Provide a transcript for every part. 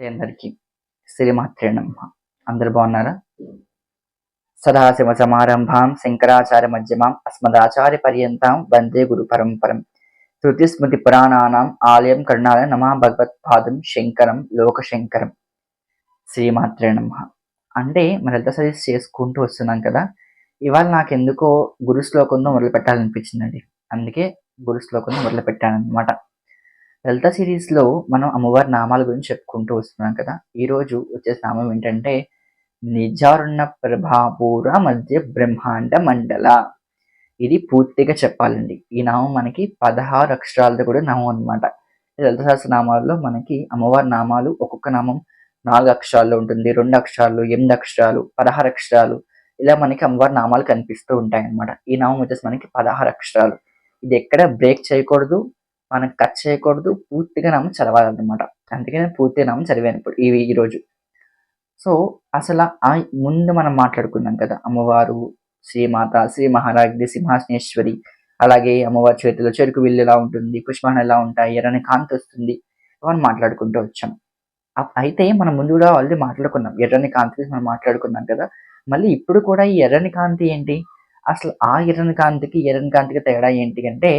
అందరికీ శ్రీమాత్రేణమ్మ అందరు బాగున్నారా? సదాశివ సమారంభాం శంకరాచార్య మధ్యమాం అస్మదాచార్య పర్యంతం వందే గురు పరంపరం. తృతి స్మృతి పురాణానాం ఆలయం కరుణాల నమా భగవత్పాదం శంకరం లోకశంకరం. శ్రీమాత్రేణమ్మ నమ. అంటే ఎంత సజెస్ట్ చేసుకుంటూ వస్తున్నాం కదా ఇవాళ నాకు ఎందుకో గురు శ్లోకంతో మొదలు పెట్టాలనిపించిందండి అందుకే గురు శ్లోకంతో మొదలు పెట్టానమాట లలిత సిరీస్లో మనం అమ్మవారి నామాల గురించి చెప్పుకుంటూ వస్తున్నాం కదా ఈ రోజు వచ్చే నామం ఏంటంటే నిజారుణ ప్రభాపూర మధ్య బ్రహ్మాండ మండల. ఇది పూర్తిగా చెప్పాలండి. ఈ నామం మనకి పదహారు అక్షరాలతో కూడా నామం అనమాట లలిత శాస్త్ర నామాల్లో మనకి అమ్మవారి నామాలు ఒక్కొక్క నామం నాలుగు అక్షరాల్లో ఉంటుంది రెండు అక్షరాలు ఎనిమిది అక్షరాలు పదహారు అక్షరాలు ఇలా మనకి అమ్మవారి నామాలు కనిపిస్తూ ఉంటాయి అన్నమాట ఈ నామం వచ్చేసి మనకి పదహారు అక్షరాలు. ఇది ఎక్కడ బ్రేక్ చేయకూడదు మనం కట్ చేయకూడదు పూర్తిగా నామం చదవాలన్నమాట. అందుకే నేను పూర్తిగా నామం చదివాను ఇప్పుడు ఈ ఈరోజు రోజు. సో అసలు ఆ ముందు మనం మాట్లాడుకున్నాం కదా అమ్మవారు శ్రీమాత శ్రీ మహారాజ్ఞి సింహాసనేశ్వరి అలాగే అమ్మవారి చేతిలో చెరుకు విల్లు ఎలా ఉంటుంది పుష్పాన్ని ఎలా ఉంటాయి ఎర్రని కాంతి వస్తుంది మనం మాట్లాడుకుంటూ వచ్చాం. అయితే మనం ముందు కూడా ఆల్రెడీ మాట్లాడుకున్నాం. ఎర్రని కాంతి మనం మాట్లాడుకున్నాం కదా మళ్ళీ ఇప్పుడు కూడా ఈ ఎర్రని కాంతి ఏంటి? అసలు ఆ ఎర్రని కాంతికి ఎర్రని కాంతికి తేడా ఏంటి అంటే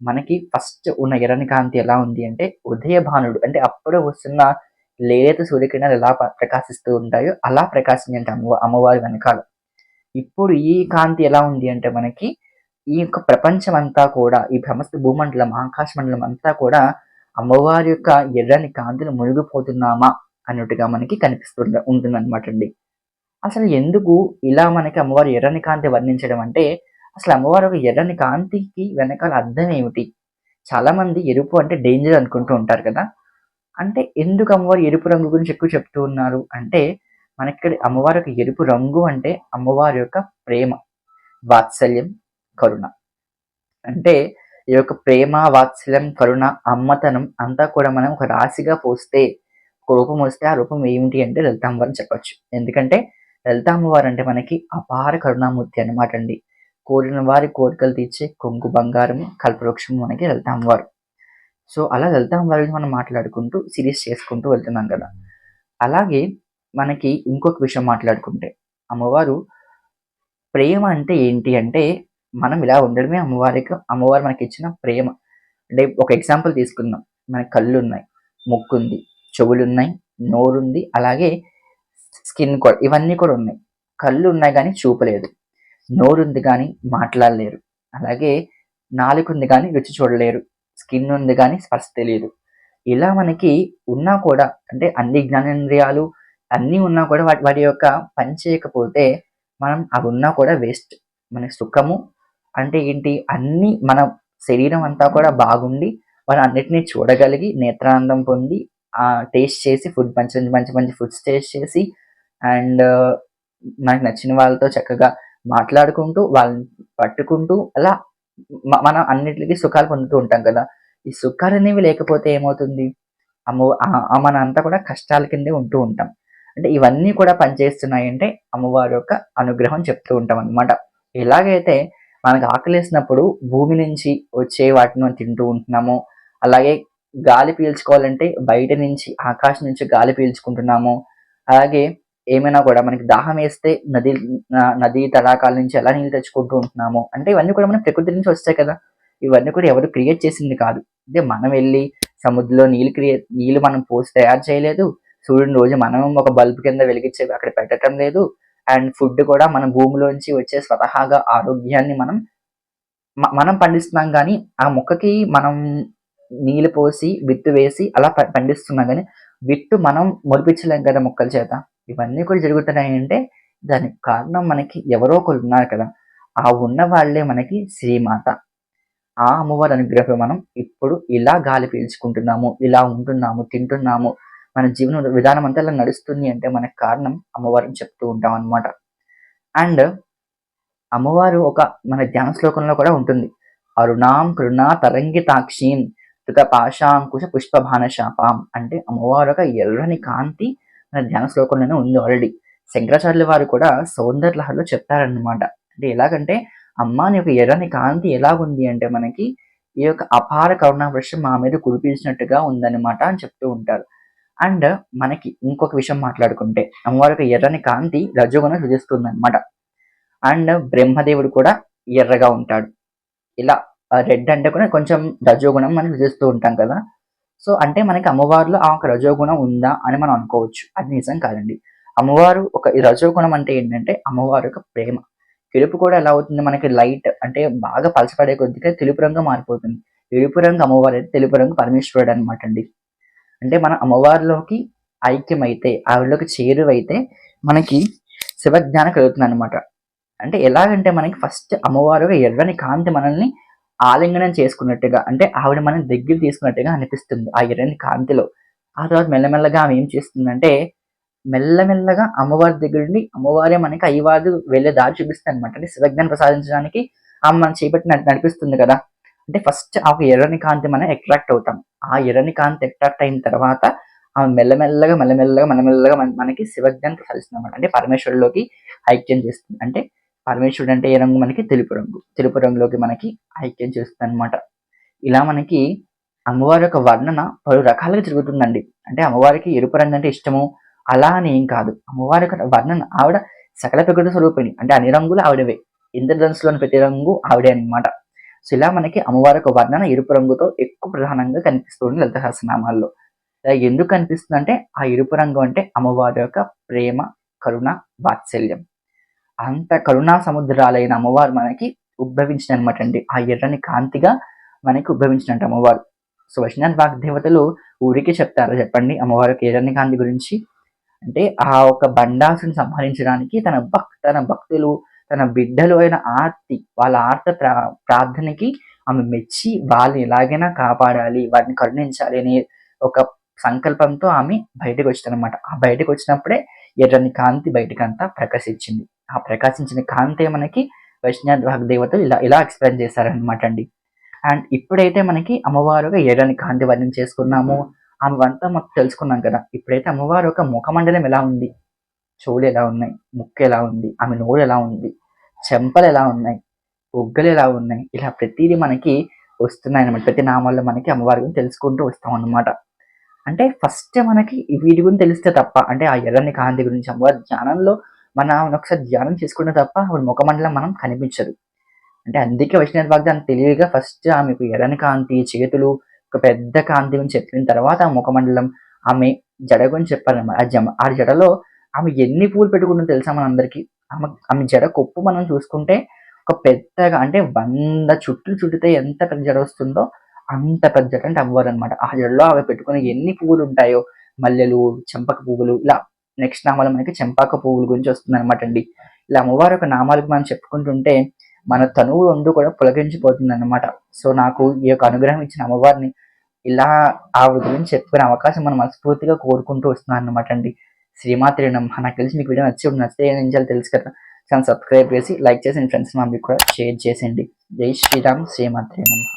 మనకి ఫస్ట్ ఉన్న ఎర్రని కాంతి ఎలా ఉంది అంటే ఉదయభానుడు అంటే అప్పుడే వస్తున్న లేత సూర్యకిరణాలు ఎలా ప్రకాశిస్తూ ఉంటాయో అలా ప్రకాశించి అంటే అమ్మ అమ్మవారి వెనకాల. ఇప్పుడు ఈ కాంతి ఎలా ఉంది అంటే మనకి ఈ యొక్క ప్రపంచం అంతా కూడా ఈ సమస్త భూమండలం ఆకాశ మండలం అంతా కూడా అమ్మవారి యొక్క ఎర్రని కాంతిని మునిగిపోతున్నామా అన్నట్టుగా మనకి కనిపిస్తుంది ఉంటుంది అనమాట అండి. అసలు ఎందుకు ఇలా మనకి అమ్మవారి ఎర్రని కాంతి వర్ణించడం అంటే అసలు అమ్మవారు ఒక ఎర్రని కాంతికి వెనకాల అర్థం ఏమిటి? చాలామంది ఎరుపు అంటే డేంజర్ అనుకుంటూ ఉంటారు కదా? అంటే ఎందుకు అమ్మవారి ఎరుపు రంగు గురించి ఎక్కువ చెప్తూ ఉన్నారు? అంటే మనకి ఇక్కడ అమ్మవారి యొక్క ఎరుపు రంగు అంటే అమ్మవారి యొక్క ప్రేమ వాత్సల్యం కరుణ. అంటే ఈ యొక్క ప్రేమ వాత్సల్యం కరుణ అమ్మతనం అంతా కూడా మనం ఒక రాశిగా పోస్తే ఒక రూపం వస్తే ఆ రూపం ఏమిటి అంటే లలిత అమ్మవారు అని ఎందుకంటే లలిత అమ్మవారు అంటే మనకి అపార కరుణామూర్తి అనమాట అండి. కోరిన వారి కోరికలు తీర్చే కొంగు బంగారం కల్పవృక్షం మనకి వెళ్తాం అమ్మవారు సో అలా వెళ్తాం వారి మనం మాట్లాడుకుంటూ సిరీస్ చేసుకుంటూ వెళ్తున్నాం కదా. అలాగే మనకి ఇంకొక విషయం మాట్లాడుకుంటే అమ్మవారు ప్రేమ అంటే ఏంటి అంటే మనం ఇలా ఉండడమే అమ్మవారికి అమ్మవారు మనకి ఇచ్చిన ప్రేమ. అంటే ఒక ఎగ్జాంపుల్ తీసుకుందాం. మనకి కళ్ళు ఉన్నాయి ముక్కు ఉంది చెవులు ఉన్నాయి నోరు ఉంది అలాగే స్కిన్ కూడా ఇవన్నీ కూడా ఉన్నాయి. కళ్ళు ఉన్నాయి కానీ చూపలేదు. నోరు ఉంది కానీ మాట్లాడలేరు. అలాగే నాలుగుంది కానీ రుచి చూడలేరు. స్కిన్ ఉంది కానీ స్పర్శ తెలియదు. ఇలా మనకి ఉన్నా కూడా అంటే అన్ని జ్ఞానేంద్రియాలు అన్నీ ఉన్నా కూడా వాటి వాటి యొక్క పని చేయకపోతే మనం అవి ఉన్నా కూడా వేస్ట్. మనకి సుఖము అంటే ఏంటి? అన్ని మన శరీరం అంతా కూడా బాగుండి మనం అన్నిటినీ చూడగలిగి నేత్రానందం పొంది ఆ టేస్ట్ చేసి ఫుడ్ మంచి మంచి మంచి ఫుడ్స్ టేస్ట్ చేసి అండ్ మనకు నచ్చిన వాళ్ళతో చక్కగా మాట్లాడుకుంటూ వాళ్ళని పట్టుకుంటూ అలా మనం అన్నిటికీ సుఖాలు పొందుతూ ఉంటాం కదా. ఈ సుఖాలు అనేవి లేకపోతే ఏమవుతుంది? అమ్మ మన అంతా కూడా కష్టాల కిందే ఉంటూ ఉంటాం. అంటే ఇవన్నీ కూడా పనిచేస్తున్నాయి అంటే అమ్మవారి యొక్క అనుగ్రహం చెప్తూ ఉంటాం అన్నమాట. ఎలాగైతే మనకు ఆకలేసినప్పుడు భూమి నుంచి వచ్చే వాటిని మనం తింటూ ఉంటున్నాము అలాగే గాలి పీల్చుకోవాలంటే బయట నుంచి ఆకాశం నుంచి గాలి పీల్చుకుంటున్నాము అలాగే ఏమైనా కూడా మనకి దాహం వేస్తే నది నది తడాకాల నుంచి ఎలా నీళ్ళు తెచ్చుకుంటూ ఉంటున్నాము అంటే ఇవన్నీ కూడా మన ప్రకృతి నుంచి వస్తాయి కదా. ఇవన్నీ కూడా ఎవరు క్రియేట్ చేసింది కాదు. అంటే మనం వెళ్ళి సముద్రంలో నీళ్ళు క్రియేట్ నీళ్ళు మనం పోసి తయారు చేయలేదు. సూర్యుని రోజు మనం ఒక బల్బ్ కింద వెలిగించి అక్కడ పెట్టడం లేదు. అండ్ ఫుడ్ కూడా మన భూమిలోంచి వచ్చే స్వతహాగా ఆరోగ్యాన్ని మనం మనం పండిస్తున్నాం కానీ ఆ మొక్కకి మనం నీళ్ళు పోసి విత్తు వేసి అలా పండిస్తున్నాం కానీ విత్తు మనం మొలిపించలేం కదా మొక్కల చేత. ఇవన్నీ కూడా జరుగుతున్నాయి అంటే దానికి కారణం మనకి ఎవరో ఒకరు ఉన్నారు కదా. ఆ ఉన్న వాళ్ళే మనకి శ్రీమాత. ఆ అమ్మవారి అనుగ్రహం మనం ఇప్పుడు ఇలా గాలి పీల్చుకుంటున్నాము ఇలా ఉంటున్నాము తింటున్నాము. మన జీవన విధానం అంతా ఇలా నడుస్తుంది అంటే మనకు కారణం అమ్మవారిని చెప్తూ ఉంటాం అన్నమాట. అండ్ అమ్మవారు ఒక మన ధ్యాన శ్లోకంలో కూడా ఉంటుంది. అరుణాం కృణా తరంగితాక్షీం తుక పాశాంకుశ పుష్పభాన శాపాం అంటే అమ్మవారు ఒక ఎర్రని కాంతి ధ్యాన శ్లోకంలోనే ఉంది ఆల్రెడీ శంకరాచార్యుల వారు కూడా సౌందర్య లహరిలో చెప్తారన్నమాట. అంటే ఎలాగంటే అమ్మ నీ యొక్క ఎర్రని కాంతి ఎలాగుంది అంటే మనకి ఈ యొక్క అపార కరుణా మా మీద కురిపించినట్టుగా ఉందన్నమాట అని చెప్తూ ఉంటారు. అండ్ మనకి ఇంకొక విషయం మాట్లాడుకుంటే అమ్మవారి యొక్క ఎర్రని కాంతి రజోగుణం సృజిస్తుంది అనమాట అండ్ బ్రహ్మదేవుడు కూడా ఎర్రగా ఉంటాడు. ఇలా రెడ్ అంటే కూడా కొంచెం రజోగుణం మనం సృజిస్తూ ఉంటాం కదా. సో అంటే మనకి అమ్మవారిలో ఆ ఒక రజోగుణం ఉందా అని మనం అనుకోవచ్చు. అది నిజం కాదండి. అమ్మవారు ఒక రజోగుణం అంటే ఏంటంటే అమ్మవారి యొక్క ప్రేమ. తెలుపు కూడా ఎలా అవుతుంది? మనకి లైట్ అంటే బాగా పలచపడే కొద్దిగా తెలుపు రంగు మారిపోతుంది. ఎరుపు రంగు అమ్మవారు అయితే తెలుపు రంగు పరమేశ్వరుడు అనమాట అండి. అంటే మన అమ్మవారిలోకి ఐక్యమైతే ఆవిడలోకి చేరువైతే మనకి శివజ్ఞానం కలుగుతుంది అనమాట అంటే ఎలాగంటే మనకి ఫస్ట్ అమ్మవారు ఎర్రని కాంతి మనల్ని ఆలింగనం చేసుకున్నట్టుగా అంటే ఆవిడ మనం దగ్గర తీసుకున్నట్టుగా అనిపిస్తుంది ఆ ఎర్రని కాంతిలో. ఆ తర్వాత మెల్లమెల్లగా ఆమె ఏం చేస్తుందంటే మెల్లమెల్లగా అమ్మవారి దగ్గర నుండి అమ్మవారే మనకి అయ్యవారు వెళ్ళే దారి చూపిస్తుంది అనమాట అంటే శివజ్ఞానం ప్రసాదించడానికి ఆమె మనం చేపట్టి నడిపిస్తుంది కదా. అంటే ఫస్ట్ ఆ ఎర్రని కాంతి మనం అట్రాక్ట్ అవుతాం. ఆ ఎర్రని కాంతి అట్రాక్ట్ అయిన తర్వాత ఆమె మెల్లమెల్లగా మెల్లమెల్లగా మెల్లమెల్లగా మన- మనకి శివజ్ఞానం ప్రసాదిస్తుంది అనమాట అంటే పరమేశ్వరులోకి ఐక్యం చేస్తుంది. అంటే పరమేశ్వరుడు అంటే ఏ రంగు? మనకి తెలుపు రంగు. తెలుపు రంగులోకి మనకి ఐక్యం చేస్తుంది అనమాట ఇలా మనకి అమ్మవారి యొక్క వర్ణన పలు రకాలుగా జరుగుతుందండి. అంటే అమ్మవారికి ఎరుపు రంగు అంటే ఇష్టము. అలా అని ఏం కాదు. అమ్మవారి యొక్క వర్ణన ఆవిడ సకల ప్రకృతి స్వరూపిణి. అంటే అన్ని రంగులు ఆవిడవే. ఇంద్రధనుసులోని ప్రతి రంగు ఆవిడే అన్నమాట. సో ఇలా మనకి అమ్మవారి యొక్క వర్ణన ఎరుపు రంగుతో ఎక్కువ ప్రధానంగా కనిపిస్తుంది లలిత సహస్రనామాల్లో. ఇలా ఎందుకు కనిపిస్తుంది అంటే ఆ ఎరుపు రంగు అంటే అమ్మవారి యొక్క ప్రేమ కరుణ వాత్సల్యం. అంత కరుణా సముద్రాలైన అమ్మవారు మనకి ఉద్భవించిన అనమాట అండి ఆ ఎర్రని కాంతిగా మనకి ఉద్భవించినట్టు అమ్మవారు. సో వైష్ణవ్ వాగ్దేవతలు ఊరికే చెప్తారా. చెప్పండి అమ్మవారికి ఎర్రని కాంతి గురించి. అంటే ఆ ఒక బండాసుని సంహరించడానికి తన భక్ తన భక్తులు తన బిడ్డలు అయిన ఆర్తి వాళ్ళ ఆర్త ప్రా ప్రార్థనకి ఆమె మెచ్చి వాళ్ళని ఎలాగైనా కాపాడాలి వాటిని కరుణించాలి అనే ఒక సంకల్పంతో ఆమె బయటకు వచ్చిందనమాట. ఆ బయటకు వచ్చినప్పుడే ఎర్రని కాంతి బయటకంతా ప్రకాశించింది. ఆ ప్రకాశించిన కాంతే మనకి వైష్ణవ దేవతలు ఇలా ఇలా ఎక్స్ప్లెయిన్ చేశారనమాట అండి. అండ్ ఇప్పుడైతే మనకి అమ్మవారుగా ఎర్రని కాంతి వర్ణం చేసుకున్నాము. ఆమె అంతా మనం తెలుసుకున్నాం కదా. ఇప్పుడైతే అమ్మవారు ఒక ముఖమండలం ఎలా ఉంది? చెవులు ఎలా ఉన్నాయి? ముక్కు ఎలా ఉంది? ఆమె నోరు ఎలా ఉంది? చెంపలు ఎలా ఉన్నాయి? బొగ్గలు ఎలా ఉన్నాయి? ఇలా ప్రతిదీ మనకి వస్తున్నాయి అనమాట ప్రతి నామాల్లో మనకి అమ్మవారి గురించి తెలుసుకుంటూ వస్తాం అన్నమాట అంటే ఫస్ట్ మనకి వీటి గురించి తెలిస్తే తప్ప అంటే ఆ ఎర్రని కాంతి గురించి అమ్మవారి జ్ఞానంలో మన ఆమెను ఒకసారి ధ్యానం చేసుకున్న తప్ప ఆవిడ ముఖమండలం మనం కనిపించదు. అంటే అందుకే వైష్ణవ వాగ్దానం తెలివిగా ఫస్ట్ ఆమెకు ఎర్రని కాంతి చేతులు ఒక పెద్ద కాంతి అని చెప్పిన తర్వాత ఆ ముఖమండలం ఆమె జడ గురించి చెప్పాలన్నమాట. ఆ జమ ఆ జడలో ఆమె ఎన్ని పూలు పెట్టుకుంటుందో తెలుసా మనందరికీ? ఆమె ఆమె జడ కొప్పు మనం చూసుకుంటే ఒక పెద్దగా అంటే వంద చుట్లు చుట్టితే ఎంత పెద్ద జడ వస్తుందో అంత పెద్ద జడ అంటే అవ్వరు అనమాట ఆ జడలో ఆమె పెట్టుకునే ఎన్ని పువ్వులు ఉంటాయో మల్లెలు చెంపక పువ్వులు ఇలా నెక్స్ట్ నామాలు మనకి చెంపాక పువ్వుల గురించి వస్తుంది అనమాట అండి ఇలా అమ్మవారి యొక్క నామాలకు మనం చెప్పుకుంటుంటే మన తనువు ఉండు కూడా పులగించిపోతుంది అనమాట సో నాకు ఈ యొక్క అనుగ్రహం ఇచ్చిన అమ్మవారిని ఇలా ఆవిడ గురించి చెప్పుకునే అవకాశం మనం మనస్ఫూర్తిగా కోరుకుంటూ వస్తున్నాను అనమాట అండి శ్రీమాత్రి నమ్మ నాకు తెలిసి మీకు వీడియో నచ్చి నచ్చితే ఏం చేయాలి తెలుసు కదా. ఛానల్ సబ్స్క్రైబ్ చేసి లైక్ చేసి ఫ్రెండ్స్ మా మీకు కూడా షేర్ చేసేయండి. జై శ్రీరామ్. శ్రీమాత్రి నమ్మ